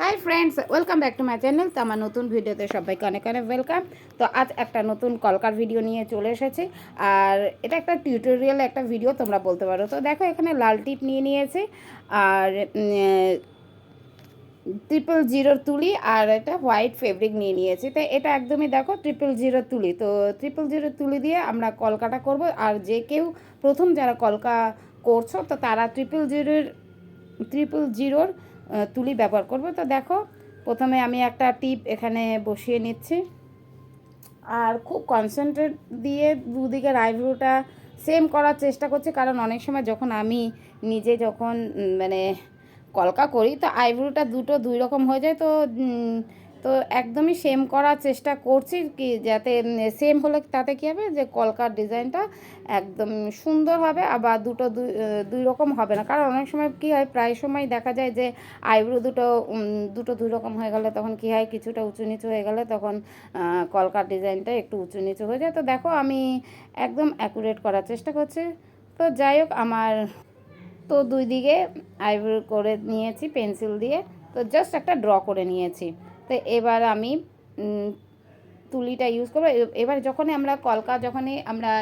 Hi friends welcome back to my channel তো আমার নতুন ভিডিওতে সবাইকে অনেক অনেক ওয়েলকাম তো আজ একটা নতুন কলকার ভিডিও নিয়ে চলে এসেছি। আর এটা একটা টিউটোরিয়াল একটা ভিডিও তোমরা বলতে পারো। তো দেখো, এখানে লাল টিপ নিয়ে নিয়েছে। আর ট্রিপল জিরোর তুলি আর এটা হোয়াইট ফেব্রিক নিয়ে নিয়েছি। তো এটা একদমই দেখো ট্রিপল জিরোর তুলি। তো ট্রিপল জিরোর তুলি দিয়ে আমরা কলকাটা করব। আর যে কেউ প্রথম যারা কলকা করছ, তো তারা ট্রিপল জিরোর ট্রিপল জিরোর তুলি ব্যবহার করব। তো দেখো, প্রথমে আমি একটা টিপ এখানে বসিয়ে নিচ্ছি। আর খুব কনসেন্ট্রেট দিয়ে দুদিকের আইব্রোটা সেম করার চেষ্টা করছি, কারণ অনেক সময় যখন আমি নিজে যখন মানে কলকা করি, তো আইব্রোটা দুটো দুই রকম হয়ে যায়। তো তো একদমই সেম করার চেষ্টা করছি কি যাতে সেম হলে তাতে কী হবে যে কলকার ডিজাইনটা একদম সুন্দর হবে, আবার দুটো দুই রকম হবে না। কারণ অনেক সময় কী হয়, প্রায় সময় দেখা যায় যে আইব্রো দুটো দুটো দুই রকম হয়ে গেলে তখন কী হয়, কিছুটা উঁচু নিচু হয়ে গেলে তখন কলকার ডিজাইনটা একটু উঁচু নিচু হয়ে যায়। তো দেখো আমি একদম অ্যাকুরেট করার চেষ্টা করছি। তো যাই হোক আমার, তো দুই দিকে আইব্রো করে নিয়েছি, পেন্সিল দিয়ে। তো জাস্ট একটা ড্র করে নিয়েছি। তো এবার আমি তুলিটা ইউজ করব। এবার যখনই আমরা কলকা যখনই আমরা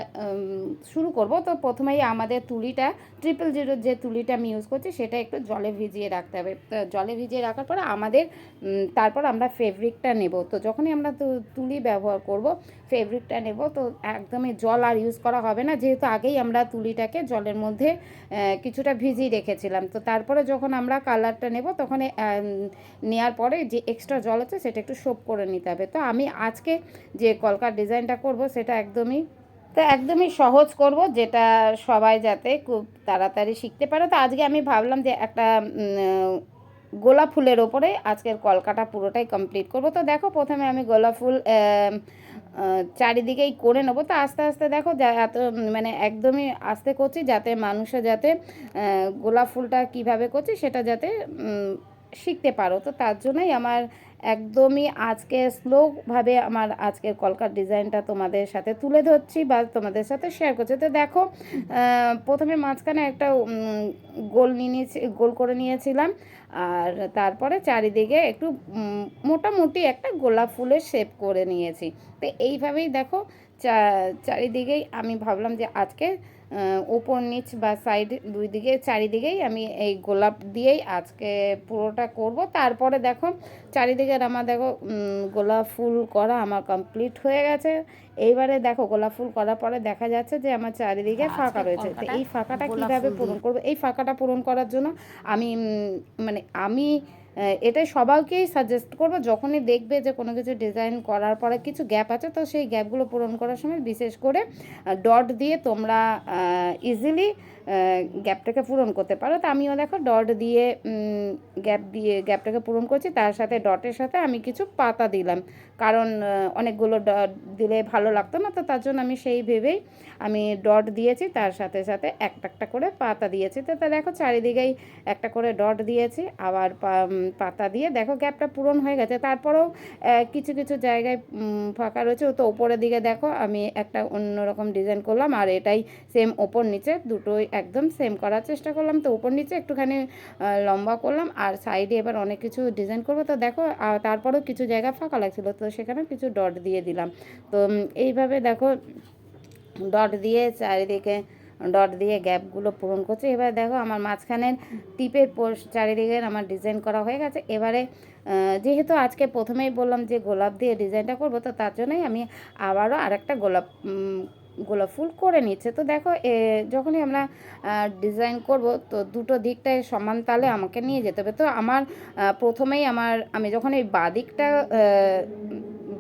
শুরু করব, তো প্রথমেই আমাদের তুলিটা ট্রিপল জিরোর যে তুলিটা আমি ইউজ করছি, সেটা একটু জলে ভিজিয়ে রাখতে হবে। তো জলে ভিজিয়ে রাখার পরে আমাদের তারপর আমরা ফেব্রিকটা নেব। তো যখনই আমরা তুলি ব্যবহার করব ফেব্রিকটা নেব, তো একদমই জল আর ইউজ করা হবে না। যেহেতু আগেই আমরা তুলিটাকে জলের মধ্যে কিছুটা ভিজিয়ে রেখেছিলাম। তো তারপরে যখন আমরা কালারটা নেব তখন নেওয়ার পরে যে এক্সট্রা জল আছে, সেটা একটু সোপ করে নিতে হবে। তো আমি আজকে যে কলকার ডিজাইনটা করব সেটা একদমই, তো একদমই সহজ করব, যেটা সবাই যাতে খুব তাড়াতাড়ি শিখতে পারে। তো আজকে আমি ভাবলাম যে একটা গোলাপ ফুলের ওপরে আজকের কলকাটা পুরোটাই কমপ্লিট করব। তো দেখো প্রথমে আমি গোলাপ ফুল চারিদিকেই করে নেব। তো আস্তে আস্তে দেখো এত মানে একদমই আস্তে করছি যাতে মানুষে যাতে গোলাপ ফুলটা কীভাবে করছি সেটা যাতে শিখতে পারো। তো তার জন্যই আমার একদমই আজকে স্লোভাবে আমার আজকের কলকার ডিজাইনটা তোমাদের সাথে তুলে ধরছি বা তোমাদের সাথে শেয়ার করছি। তো দেখো প্রথমে মাঝখানে একটা গোল নিয়ে নিয়েছি, গোল করে নিয়েছিলাম। আর তারপরে চারিদিকে একটু মোটামুটি একটা গোলাপ ফুলের শেপ করে নিয়েছি। তো এইভাবেই দেখো চারিদিকেই আমি ভাবলাম যে আজকে ওপর নিচ বা সাইড দুই দিকে চারিদিকেই আমি এই গোলাপ দিয়েই আজকে পুরোটা করব। তারপরে দেখো চারিদিকে আমার দেখো গোলাপ ফুল করা আমার কমপ্লিট হয়ে গেছে। এইবারে দেখো গোলাপ ফুল করার পরে দেখা যাচ্ছে যে আমার চারিদিকে ফাঁকা রয়েছে। তো এই ফাঁকাটা কীভাবে পূরণ। করব? এই ফাঁকাটা পূরণ করার জন্য আমি মানে আমি এটাই সবাইকেই সাজেস্ট করব, যখনই দেখবে যে কোনো কিছু ডিজাইন করার পরে কিছু গ্যাপ আছে, তো সেই গ্যাপগুলো পূরণ করার সময় বিশেষ করে ডট দিয়ে তোমরা ইজিলি গ্যাপটাকে পূরণ করতে পারো। তো আমিও দেখো ডট দিয়ে গ্যাপ দিয়ে, গ্যাপটাকে পূরণ করছি। তার সাথে ডটের সাথে আমি কিছু পাতা দিলাম। কারণ অনেকগুলো ডট দিলে ভালো লাগতো না, তো তার জন্য আমি সেই ভেবেই আমি ডট দিয়েছি। তার সাথে সাথে একটা একটা করে পাতা দিয়েছি। তো, তা দেখো চারিদিকেই একটা করে ডট দিয়েছি। আবার পাতা দিয়ে দেখো গ্যাপটা পূরণ হয়ে গেছে। তারপরেও কিছু কিছু জায়গায় ফাঁকা রয়েছে। তো, ওপরের দিকে দেখো আমি একটা অন্যরকম ডিজাইন করলাম। আর এটাই সেম ওপর নিচে দুটোই একদম সেম করার চেষ্টা করলাম। তো ওপর নিচে একটুখানি লম্বা করলাম আর সাইডে এবার অনেক কিছু ডিজাইন করব। তো দেখো তারপরেও কিছু জায়গা ফাঁকা লাগছিল, তো সেখানে কিছু ডট দিয়ে দিলাম। তো এইভাবে দেখো ডট দিয়ে চারিদিকে ডট দিয়ে গ্যাপগুলো পূরণ করছে। এবার দেখো, আমার মাঝখানের টিপের পোষ চারিদিকে আমার ডিজাইন করা হয়ে গেছে। এবারে যেহেতু আজকে প্রথমেই বললাম যে গোলাপ দিয়ে ডিজাইনটা করব, তো তার জন্যই আমি আবারও আরেকটা গোলাপ গোলাপ ফুল করে নিচ্ছে। তো দেখো যখনই আমরা ডিজাইন করব, তো দুটো দিকটায় সমান তালে আমাকে নিয়ে যেতে হবে। তো আমার প্রথমেই আমার, আমি যখন এই বাদিকটা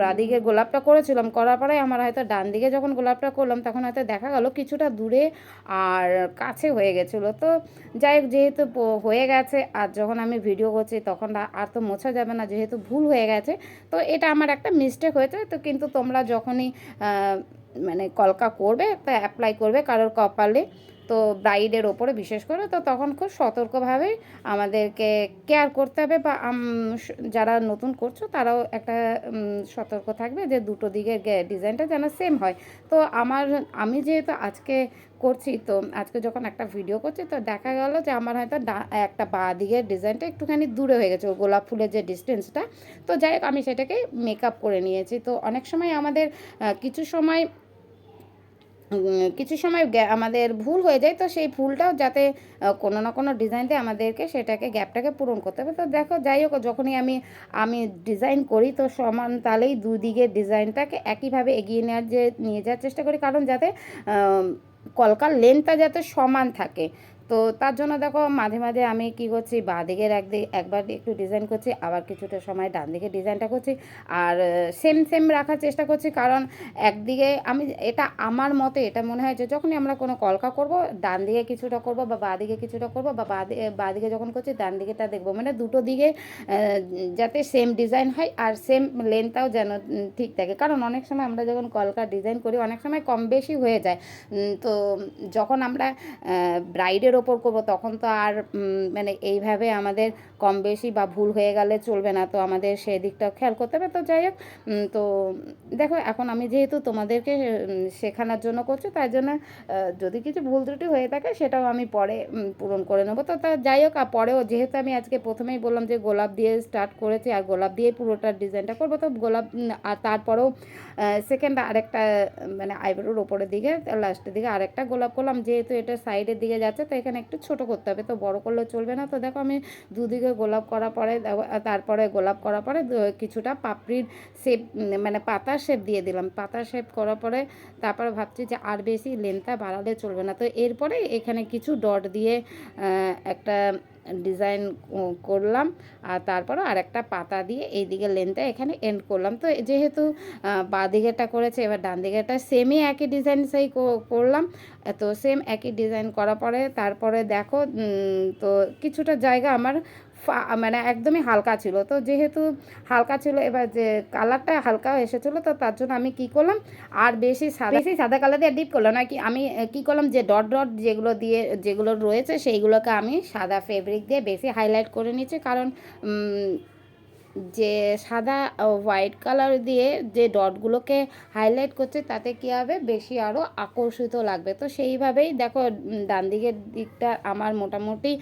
বাদিকে গোলাপটা করেছিলাম, করার পরে আমার হয়তো ডান দিকে যখন গোলাপটা করলাম, তখন হয়তো দেখা গেল কিছুটা দূরে আর কাছে হয়ে গেছিল। তো যাই হোক, যেহেতু হয়ে গেছে, আর যখন আমি ভিডিও করছি, তখন আর- তো মোছা যাবে না, যেহেতু ভুল হয়ে গেছে, তো এটা আমার একটা মিস্টেক হয়েছে। তো কিন্তু তোমরা যখনই মানে কলকা করবে, তা অ্যাপ্লাই করবে কারোর কপালে। তো ব্রাইডের ওপরে বিশেষ করে, তো তখন খুব সতর্কভাবে আমাদেরকে কেয়ার করতে হবে বা যারা নতুন করছ তারাও একটা সতর্ক থাকবে যে দুটো দিকের ডিজাইনটা যেন সেম হয়। তো আমার, আমি যেহেতু আজকে করছি, তো আজকে যখন একটা ভিডিও করছি, তো দেখা গেল যে আমার হয়তো একটা বা দিকের ডিজাইনটা একটুখানি দূরে হয়ে গেছে গোলাপ ফুলের যে ডিস্টেন্সটা তো যাই হোক, আমি সেটাকে মেকআপ করে নিয়েছি। তো অনেক সময় আমাদের কিছু সময় কিছু সময় আমাদের ভুল হয়ে যায়, তো সেই ভুলটাও যাতে কোনো না কোনো ডিজাইন দিয়ে আমাদেরকে সেটাকে গ্যাপটাকে পূরণ করতে হবে। তো দেখো, যাই হোক, যখনই আমি আমি ডিজাইন করি, তো সমান তালেই দুদিকের ডিজাইনটাকে একইভাবে এগিয়ে নেওয়ার যে, নিয়ে যাওয়ার চেষ্টা করি। কারণ যাতে কলকার লেনটা যাতে সমান থাকে। তো তার জন্য দেখো মাঝে মাঝে আমি কি করছি বাঁ দিকের একদিকে একবার একটু ডিজাইন করছি, আবার কিছুটা সময় ডান দিকে ডিজাইনটা করছি। আর সেম সেম রাখার চেষ্টা করছি, কারণ একদিকে আমি, এটা আমার মতে, এটা মনে হয় যে যখনই আমরা কোনো কলকা করব, ডান দিকে কিছুটা করব বা বাঁ দিকে কিছুটা করব বা বাঁ দিকে যখন করছি, ডান দিকেটা দেখব। মানে দুটো দিকে যাতে সেম ডিজাইন হয় আর সেম লেন্থটাও যেন ঠিক থাকে। কারণ অনেক সময় আমরা যখন কলকা ডিজাইন করি, অনেক সময় কম বেশি হয়ে যায়। তো যখন আমরা ব্রাইডের ওপর করব, তখন তো আর মানে এইভাবে আমাদের কম বেশি বা ভুল হয়ে গেলে চলবে না। তো আমাদের সেই দিকটা খেয়াল করতে হবে। তো যাই হোক তো দেখো, এখন আমি যেহেতু তোমাদেরকে শেখানোর জন্য করছি, তাই জন্য যদি কিছু ভুল ত্রুটি হয়ে থাকে, সেটাও আমি পরে পূরণ করে নেব। তো তা যাই হোক, আর পরেও যেহেতু আমি আজকে প্রথমেই বললাম যে গোলাপ দিয়ে স্টার্ট করেছি, আর গোলাপ দিয়ে পুরোটা ডিজাইনটা করব, তো গোলাপ আর তারপরেও সেকেন্ড আরেকটা মানে আইব্রোর ওপরের দিকে লাস্টের দিকে আরেকটা গোলাপ করলাম। যেহেতু এটা সাইডের দিকে যাচ্ছে, তো এখানে একটু ছোট করতে হবে। তো বড় করলে চলবে না। তো দেখো আমি দুদিকে গোলাপ করা পরে তারপরে গোলাপ করার পরে কিছুটা পাপড়ির শেপ মানে পাতার শেপ দিয়ে দিলাম। পাতার শেপ করার পরে তারপরে ভাবছি যে আর বেশি লেন্থটা বাড়ালে চলবে না। তো এরপরে এখানে কিছু ডট দিয়ে একটা ডিজাইন করলাম। আর তারপর আর একটা পাতা দিয়ে এই দিকে লেনটা এখানে এন্ড করলাম। তো যেহেতু বা দিকেরটা করেছে, এবার ডান দিকেটা সেমই একই ডিজাইন সেই করলাম। তো সেম একই ডিজাইন করার পরে, তারপরে দেখো তো কিছুটা জায়গা আমার মানে একদমই হালকা ছিল। তো যেহেতু হালকা ছিল, এবার যে কালারটা হালকা এসেছিল, তো তার জন্য আমি কি করলাম, আর বেশি সাদা বেশি সাদা কালার দিয়ে ডিপ করলাম। না কি আমি কি করলাম, যে ডট ডট যেগুলো দিয়ে, যেগুলো রয়েছে, সেইগুলোকে আমি সাদা ফেব্রিক দিয়ে বেশি হাইলাইট করে নিচ্ছি কারণ যে সাদা হোয়াইট কালার দিয়ে যে ডটগুলোকে হাইলাইট করছে, তাতে কী হবে? বেশি আরও আকর্ষিত লাগবে। তো সেইভাবেই দেখো ডান দিকের দিকটা আমার মোটামুটি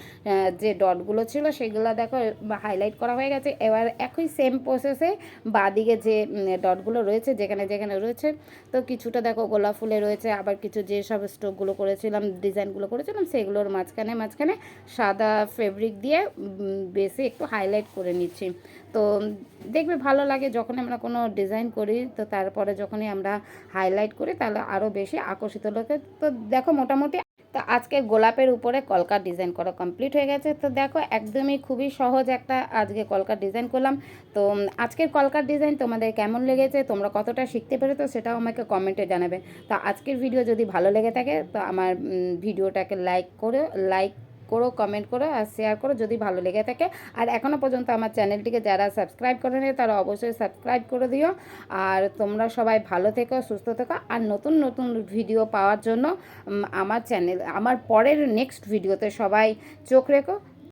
যে ডটগুলো ছিল, সেগুলো দেখো হাইলাইট করা হয়ে গেছে। এবার একই সেম প্রসেসে বাদিকে যে ডটগুলো রয়েছে, যেখানে যেখানে রয়েছে, তো কিছুটা দেখো গোলাপ ফুলে রয়েছে, আবার কিছু যে সব স্টোকগুলো করেছিলাম, ডিজাইনগুলো করেছিলাম, সেগুলোর মাঝখানে মাঝখানে সাদা ফেব্রিক দিয়ে বেশি একটু হাইলাইট করে নিচ্ছি। তো দেখবে ভালো লাগে যখন আমরা কোনো ডিজাইন করি, তো তারপরে যখনই আমরা হাইলাইট করি, তাহলে আরও বেশি আকর্ষিত লোকে তো দেখো মোটামুটি তো আজকে গোলাপের উপরে কলকার ডিজাইন করা কমপ্লিট হয়ে গেছে। তো দেখো একদমই খুবই সহজ একটা আজকে কলকার ডিজাইন করলাম। তো আজকের কলকার ডিজাইন তোমাদের কেমন লেগেছে, তোমরা কতটা শিখতে পেরেছ সেটাও আমাকে কমেন্টে জানাবে। তো আজকের ভিডিও যদি ভালো লেগে থাকে, তো আমার ভিডিওটাকে লাইক করে লাইক করো কমেন্ট করো আর শেয়ার করো যদি ভালো লেগে থাকে। আর এখনও পর্যন্ত আমার চ্যানেলটিকে যারা সাবস্ক্রাইব করে নেয় তারা অবশ্যই সাবস্ক্রাইব করে দিও। আর তোমরা সবাই ভালো থেকো, সুস্থ থেকো। আর নতুন নতুন ভিডিও পাওয়ার জন্য আমার চ্যানেল আমার পরের নেক্সট ভিডিওতে সবাই চোখ রেখো।